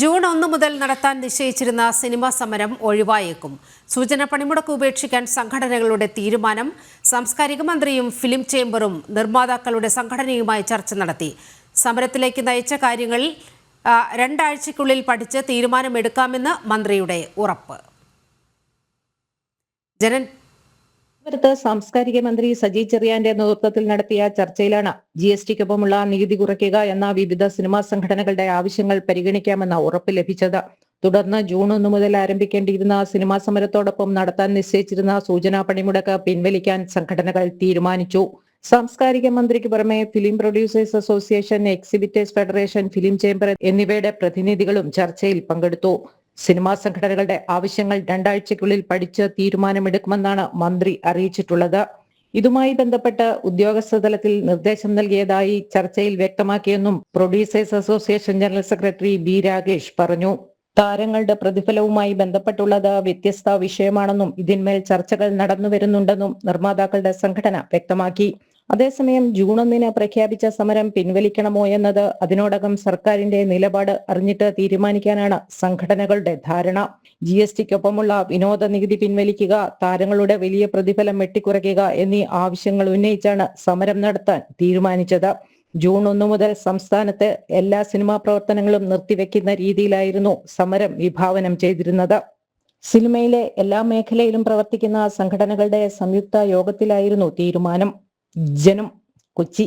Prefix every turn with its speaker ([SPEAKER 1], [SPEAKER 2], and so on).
[SPEAKER 1] June ഒന്ന് മുതൽ നടത്താൻ നിശ്ചയിച്ചിരുന്ന സിനിമാ സമരം ഒഴിവായേക്കും. സൂചന പണിമുടക്ക് ഉപേക്ഷിക്കാൻ സംഘടനകളുടെ തീരുമാനം സാംസ്കാരിക മന്ത്രിയും ഫിലിം ചേംബറും നിർമ്മാതാക്കളുടെ സംഘടനയുമായി ചർച്ച നടത്തി. സമരത്തിലേക്ക് നയിച്ച കാര്യങ്ങൾ രണ്ടാഴ്ചയ്ക്കുള്ളിൽ പഠിച്ച് തീരുമാനമെടുക്കാമെന്ന് മന്ത്രിയുടെ ഉറപ്പ്. ജനൻ
[SPEAKER 2] തിരുവനന്തപുരത്ത് സാംസ്കാരിക മന്ത്രി സജി ചെറിയാന്റെ നേതൃത്വത്തിൽ നടത്തിയ ചർച്ചയിലാണ് ജി എസ് ടിക്കൊപ്പമുള്ള നികുതി കുറയ്ക്കുക എന്ന വിവിധ സിനിമാ സംഘടനകളുടെ ആവശ്യങ്ങൾ പരിഗണിക്കാമെന്ന ഉറപ്പ് ലഭിച്ചത്. തുടർന്ന് ജൂൺ ഒന്ന് മുതൽ ആരംഭിക്കേണ്ടിയിരുന്ന സിനിമാ സമരത്തോടൊപ്പം നടത്താൻ നിശ്ചയിച്ചിരുന്ന സൂചനാ പണിമുടക്ക് പിൻവലിക്കാൻ സംഘടനകൾ തീരുമാനിച്ചു. സാംസ്കാരിക മന്ത്രിക്ക് പുറമെ film producers association exhibitors federation film chamber എന്നിവയുടെ പ്രതിനിധികളും ചർച്ചയിൽ പങ്കെടുത്തു. സിനിമാ സംഘടനകളുടെ ആവശ്യങ്ങൾ രണ്ടാഴ്ചയ്ക്കുള്ളിൽ പഠിച്ച് തീരുമാനമെടുക്കുമെന്നാണ് മന്ത്രി അറിയിച്ചിട്ടുള്ളത്. ഇതുമായി ബന്ധപ്പെട്ട് ഉദ്യോഗസ്ഥ തലത്തിൽ നിർദ്ദേശം നൽകിയതായി ചർച്ചയിൽ വ്യക്തമാക്കിയെന്നും producers association general secretary B Rakesh പറഞ്ഞു. താരങ്ങളുടെ പ്രതിഫലവുമായി ബന്ധപ്പെട്ടുള്ളത് വ്യത്യസ്ത വിഷയമാണെന്നും ഇതിന്മേൽ ചർച്ചകൾ നടന്നുവരുന്നുണ്ടെന്നും നിർമ്മാതാക്കളുടെ സംഘടന വ്യക്തമാക്കി. അതേസമയം ജൂൺ ഒന്നിന് പ്രഖ്യാപിച്ച സമരം പിൻവലിക്കണമോ എന്നത് അതിനോടകം സർക്കാരിന്റെ നിലപാട് അറിഞ്ഞിട്ട് തീരുമാനിക്കാനാണ് സംഘടനകളുടെ ധാരണ. ജി എസ് ടിക്കൊപ്പമുള്ള വിനോദ നികുതി പിൻവലിക്കുക താരങ്ങളുടെ വലിയ പ്രതിഫലം വെട്ടിക്കുറയ്ക്കുക എന്നീ ആവശ്യങ്ങൾ ഉന്നയിച്ചാണ് സമരം നടത്താൻ തീരുമാനിച്ചത്. ജൂൺ ഒന്ന് മുതൽ സംസ്ഥാനത്ത് എല്ലാ സിനിമാ പ്രവർത്തനങ്ങളും നിർത്തിവെക്കുന്ന രീതിയിലായിരുന്നു സമരം വിഭാവനം ചെയ്തിരുന്നത്. സിനിമയിലെ എല്ലാ മേഖലയിലും പ്രവർത്തിക്കുന്ന സംഘടനകളുടെ സംയുക്ത യോഗത്തിലായിരുന്നു തീരുമാനം. ജനം കൊച്ചി